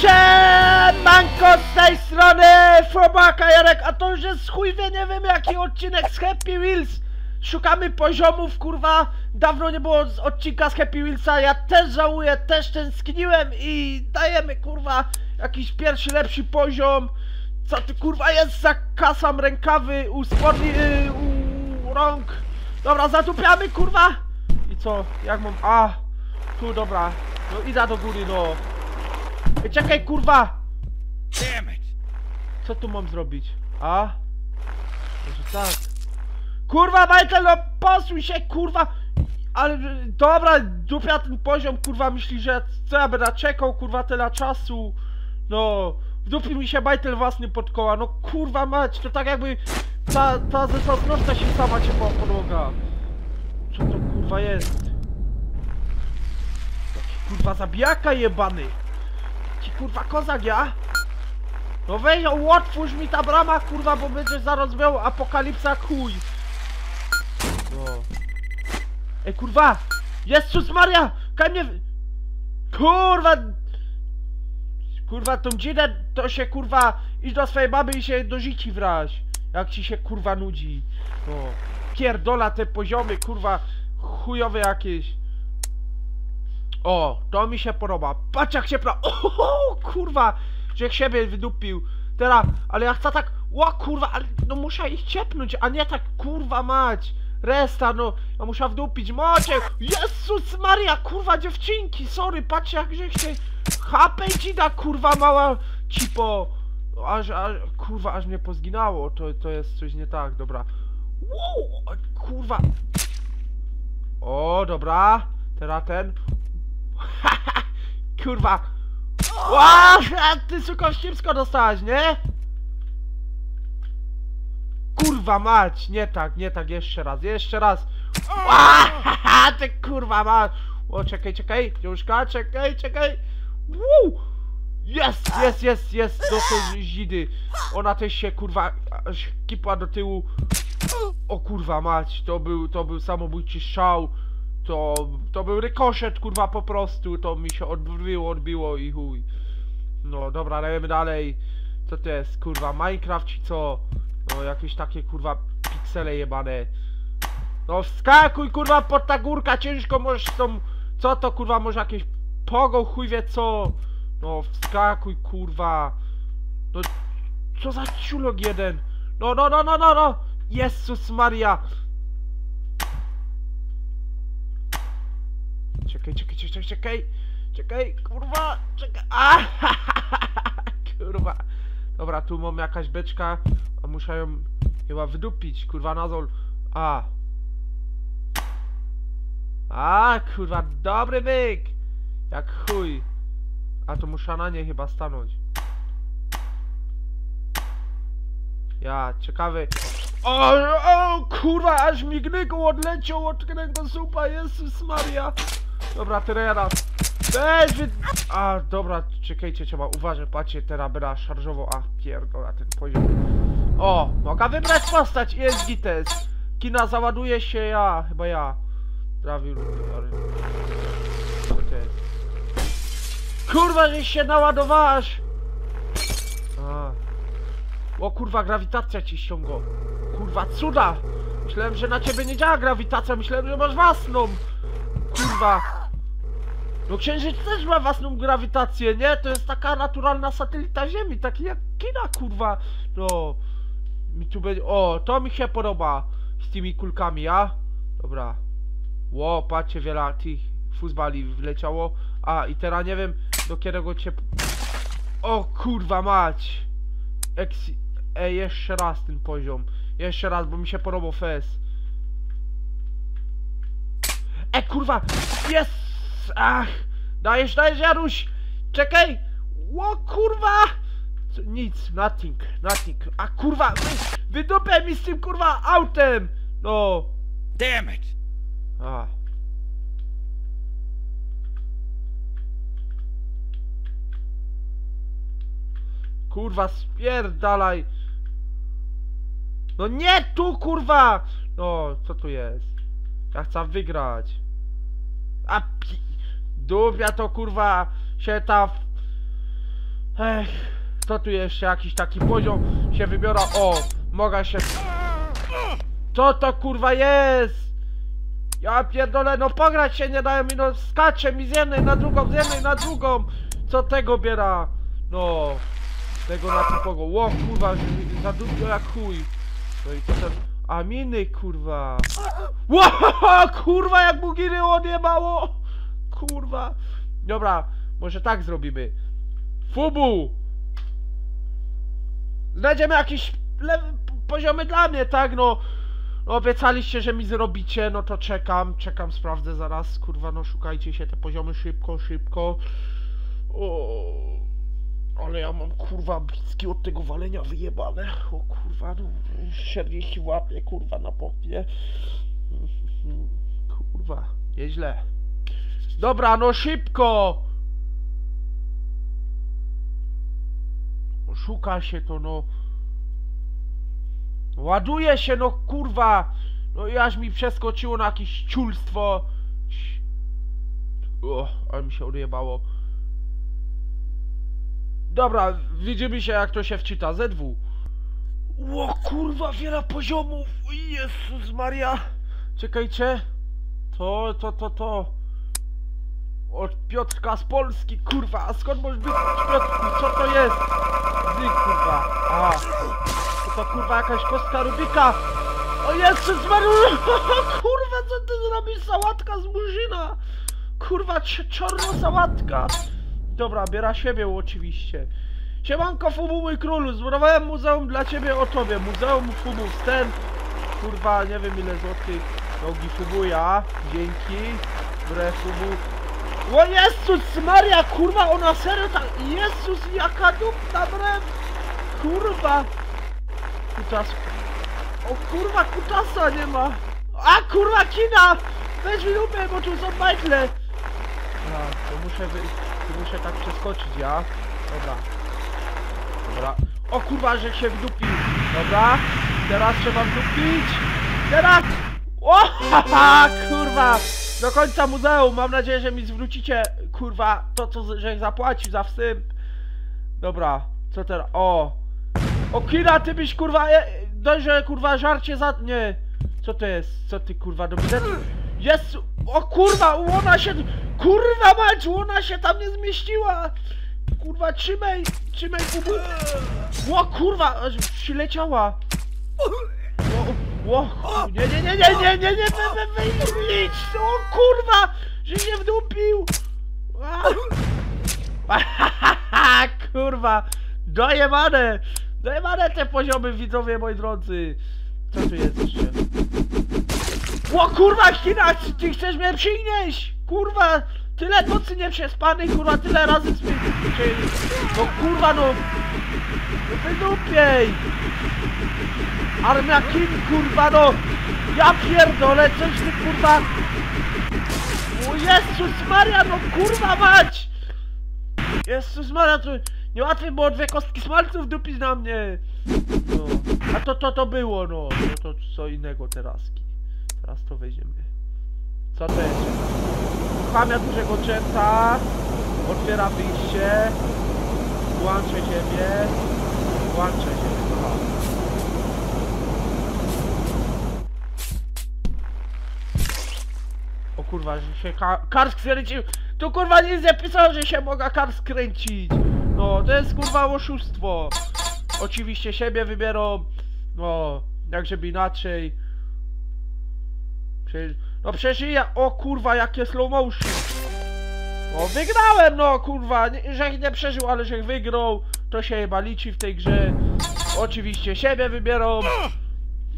Siemanko z tej strony Frobaka Jarek, a to już jest chuj wie nie wiem jaki odcinek z Happy Wheels. Szukamy poziomów kurwa, dawno nie było odcinka z Happy Wheelsa, ja też żałuję, też tęskniłem i dajemy kurwa jakiś pierwszy lepszy poziom. Co tu kurwa jest za kasam rękawy u spodni, yy, u rąk? Dobra, zatupiamy kurwa. I co, jak mam, a tu dobra, no idę do góry no Ej, Czekaj kurwa! Co tu mam zrobić? A? Może tak. Kurwa, Michael, no posuń się, kurwa! Ale, dobra, dupia ten poziom, kurwa, myśli, że co ja będę czekał, kurwa, tyle czasu. No, wdupi mi się Michael własny pod koła, no kurwa mać, to tak jakby ta, ta sosnożca się sama ciepła podłoga. Co to kurwa jest? Taki kurwa zabijaka jebany. Kurwa kozak ja? No weź, otwórz mi ta brama, kurwa, bo będzie zaraz miał apokalipsa chuj. No. Ej, kurwa! Jezus Maria! Kaj mnie... Kurwa! Kurwa, tą dzinę to się, kurwa, idź do swojej mamy i się do życi wraź. Jak ci się, kurwa, nudzi. No. Pierdola te poziomy, kurwa, chujowe jakieś. O, to mi się podoba. Patrz jak się pra... O, kurwa! Że siebie wydupił. Teraz, ale ja chcę tak... O kurwa, ale no muszę ich ciepnąć, a nie tak kurwa mać. Resta, no, ja muszę wdupić. Macie! Jezus Maria, kurwa dziewczynki, sorry, patrzcie jak że się... Hapej ci da, kurwa mała cipo. Aż, aż, kurwa, aż mnie pozginało. To, to jest coś nie tak, dobra. Wow, kurwa. O, dobra. Teraz ten. Kurwa! Ła, ty suko ścipsko dostałeś, nie? Kurwa mać, nie tak, nie tak, jeszcze raz, jeszcze raz. Ła, ty kurwa mać. O, czekaj, czekaj, dziążka, czekaj, czekaj. Woo! Jest, jest, jest, jest, do tej zidy. Ona też się, kurwa, kipła do tyłu. O kurwa mać, to był, to był samobójczy szał. To, to był rykoszet, kurwa, po prostu. To mi się odbiło, odbiło i chuj. No, dobra, dajemy dalej. Co to jest, kurwa, Minecraft czy co? No, jakieś takie, kurwa, piksele jebane. No, wskakuj, kurwa, pod ta górka, ciężko możesz tą... Co to, kurwa, może jakieś pogo, chuj wie co? No, wskakuj, kurwa. No, co za ciulok jeden? No, no, no, no, no, no! Jezus Maria! Czekaj, czekaj, czekaj, czekaj, czekaj, kurwa, czekaj, a, kurwa. Dobra, tu mam jakaś beczka, a muszę ją chyba wydupić, kurwa, nazol. A. A, kurwa, dobry byk. Jak chuj. A to muszę na nie chyba stanąć. Ja, ciekawy. O, o, kurwa, aż mi gnygu odleciał od kręgosłupa, Jezus Maria. Dobra, teraz. Weź wy... A, dobra, czekajcie, trzeba uważać, patrzcie, teraz będę szarżował, a pierdola ten poziom. O, mogę wybrać postać jest gites. Kina załaduje się ja, chyba ja. Trawił, Co? Kurwa, że się naładowałaś! O kurwa, grawitacja ci ściągo. Kurwa, cuda! Myślałem, że na ciebie nie działa grawitacja, myślałem, że masz własną. Kurwa. No księżyc też ma własną grawitację, nie? To jest taka naturalna satelita Ziemi, taki jak kina, kurwa. No. Mi tu będzie... O, to mi się podoba. Z tymi kulkami, a? Dobra. Ło, patrzcie, wiele tych fuzbali wleciało. A, i teraz nie wiem, do którego cię... O, kurwa mać! Eksi... Ej, jeszcze raz ten poziom. Jeszcze raz, bo mi się podobał fez. E, kurwa! Jest! Ach! Dajesz, dajesz, Jaruś! Czekaj! Ło, kurwa! Co, nic, nothing, nothing. A kurwa, wy, wydupę mi z tym kurwa autem! No. Damn it! A. Kurwa, spierdalaj! No nie tu, kurwa! No, co tu jest? Ja chcę wygrać. A pi... Dupia to, kurwa, się ta... Ech, co tu jeszcze jakiś taki poziom się wybiora? O, mogę się... Co to kurwa jest? Ja pierdolę, no pograć się nie dają mi, no skacze mi z jednej na drugą, z jednej na drugą. Co tego biera? No, tego na typogo. Ło kurwa, za dużo jak chuj. No i potem... A miny kurwa. Ło, kurwa jak mu giry odjebało. Kurwa. Dobra, może tak zrobimy. Fubu! Znajdziemy jakieś poziomy dla mnie, tak? No, no obiecaliście, że mi zrobicie, no to czekam, czekam, sprawdzę zaraz, kurwa, no szukajcie się te poziomy szybko, szybko. O, ale ja mam kurwa bliski od tego walenia wyjebane. O kurwa, no 40 łapie, kurwa, na popie. Kurwa, nieźle. Dobra, no szybko! Szuka się to, no. Ładuje się, no kurwa! No i aż mi przeskoczyło na jakieś ciulstwo. O, ale mi się odjebało. Dobra, widzimy się jak to się wczyta. ZW. Ło kurwa, wiele poziomów! Jezus Maria! Czekajcie. To, to, to, to. Od Piotrka z Polski, kurwa, a skąd możesz być Piotrku? Co to jest? Zy, kurwa. A. To, to kurwa jakaś kostka Rubika. O Jezus Maria! Kurwa, co ty zrobisz? Sałatka z murzyna! Kurwa, cz- czarna sałatka! Dobra, biera siebie oczywiście. Siemanko Fubu mój królu, zbudowałem muzeum dla ciebie o tobie. Muzeum Fubu wstęp. Kurwa, nie wiem ile złotych nogi Fubuja. Dzięki. Bre Fubu. O Jezus Maria, kurwa, ona serio tak... Jezus, jaka dupna brew! Kurwa! Kutas... O kurwa, kutasa nie ma! A kurwa, kina! Weź mi dupę, bo tu są bajtle! A, to muszę wy... Tu muszę tak przeskoczyć, ja? Dobra. Dobra. O kurwa, że się wdupił! Dobra. Teraz trzeba wdupić! Teraz! O, haha, kurwa! Do końca muzeum, mam nadzieję, że mi zwrócicie, kurwa, to co, że zapłacił za wstęp. Dobra, co teraz? O! O Kira, ty byś kurwa, e, dość, że kurwa żarcie za... Nie. Co to jest? Co ty kurwa do? Jest! O kurwa, łona się... Kurwa mać, łona się tam nie zmieściła! Kurwa, trzymaj, trzymaj bubu. Ło kurwa, aż przyleciała. Ło, nie, nie, nie, nie, nie, nie, nie, wy, wy, wy, idź, o kurwa, że się wdupił. Kurwa, dojebane, dojebane te poziomy widzowie, moi drodzy. Co tu jest jeszcze? Ło kurwa, China, ty- chcesz mnie przynieść? Kurwa, tyle nocy nie przespany, kurwa, tyle razy spy... No kurwa, no... No wydupiej! Armia Kin, kurwa, no! Ja pierdolę, coś ty, kurwa... O Jezus Maria, no kurwa mać! Jezus Maria, to niełatwiej było dwie kostki smalców dupić na mnie! No, a to, to, to było, no. No to co innego teraz. Teraz to weźmiemy. Co to jest? Uruchamia dużego czerta. Otwiera wyjście. Włączę ziemię. Włączę ziemię. Kurwa, że się ka kar skręcił. Tu kurwa nie pisało, że się mogę kar skręcić. No, to jest kurwa oszustwo. Oczywiście siebie wybierą. No, jak żeby inaczej. No przeżyję. O kurwa, jakie slow motion. No wygrałem, no kurwa. Że nie przeżył, ale że wygrał. To się chyba liczy w tej grze. Oczywiście siebie wybierą.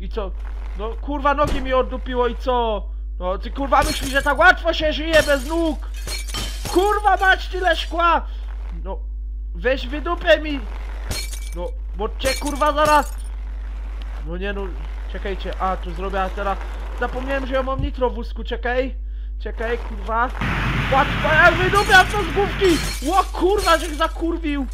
I co? No kurwa, nogi mi oddupiło i co? No ty kurwa myślisz, że tak łatwo się żyje bez nóg? Kurwa mać tyle szkła! No, weź wydupę mi! No, bo cię kurwa zaraz... No nie no, czekajcie, a tu zrobię teraz... Zapomniałem, że ja mam nitro w wózku, czekaj! Czekaj, kurwa! Łatwo, jak wydupiam to z główki! Ło kurwa, żech zakurwił!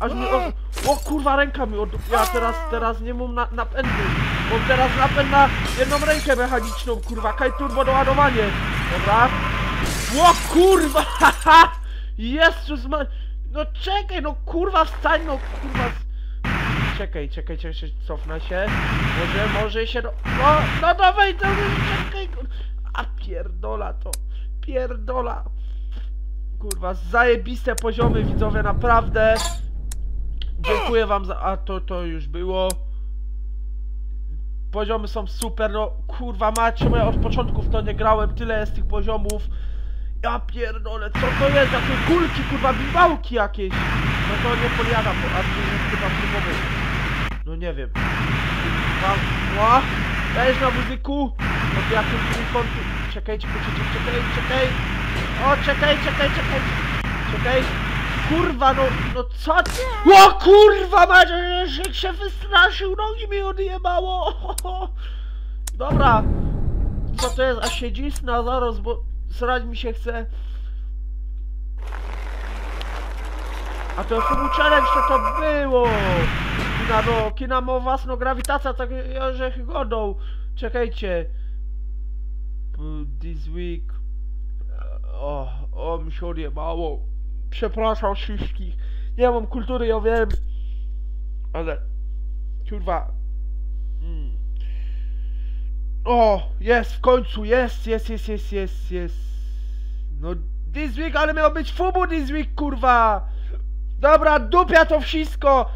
Aż mi od... O kurwa, ręka mi oddupiła, teraz, teraz nie mam na, napędu. Mam teraz napęd na jedną rękę mechaniczną, kurwa, kaj turbo doładowanie. Dobra. Ło kurwa! Jezus ma... No czekaj, no kurwa wstań, no kurwa. Czekaj, czekaj, czekaj, cofnę się. Może, może się, no, no, no dawaj, to czekaj, a pierdola to, pierdola. Kurwa, zajebiste poziomy widzowie, naprawdę. Dziękuję wam za, a to, to już było. Poziomy są super, no kurwa macie, bo ja od początku w to nie grałem, tyle jest tych poziomów. Ja pierdolę, co to jest? Jakie kulki, kurwa, bimbałki jakieś. No to nie podjadam, bo a tu jest chyba próbowy. No nie wiem. Kurwa, dajesz na muzyku? Od jakim trójkątu? Czekaj, czekaj, czekaj, czekaj, czekaj. O, czekaj, czekaj, czekaj. Czekaj. Kurwa, no, no co ty? O kurwa, macie, że się wystraszył, nogi mi odjebało. Dobra. Co to jest? A siedzisz na zaraz, bo srać mi się chce. A to chyba challenge to było. Kina, no, kina ma własną grawitację, tak że godą. Czekajcie. This week. O, o, mi się odjebało. Przepraszam wszystkich. Nie mam kultury, ja wiem. Ale... Kurwa. Mm. O, jest, w końcu, jest, jest, jest, jest, jest, jest. No, this week, ale miał być fubu this week, kurwa. Dobra, dupia to wszystko.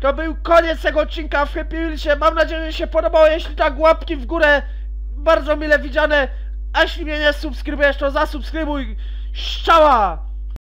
To był koniec tego odcinka w Happy Wheelsie. Mam nadzieję, że się podobało. Jeśli tak, łapki w górę. Bardzo mile widziane. A jeśli mnie nie subskrybujesz, to zasubskrybuj. Szczała!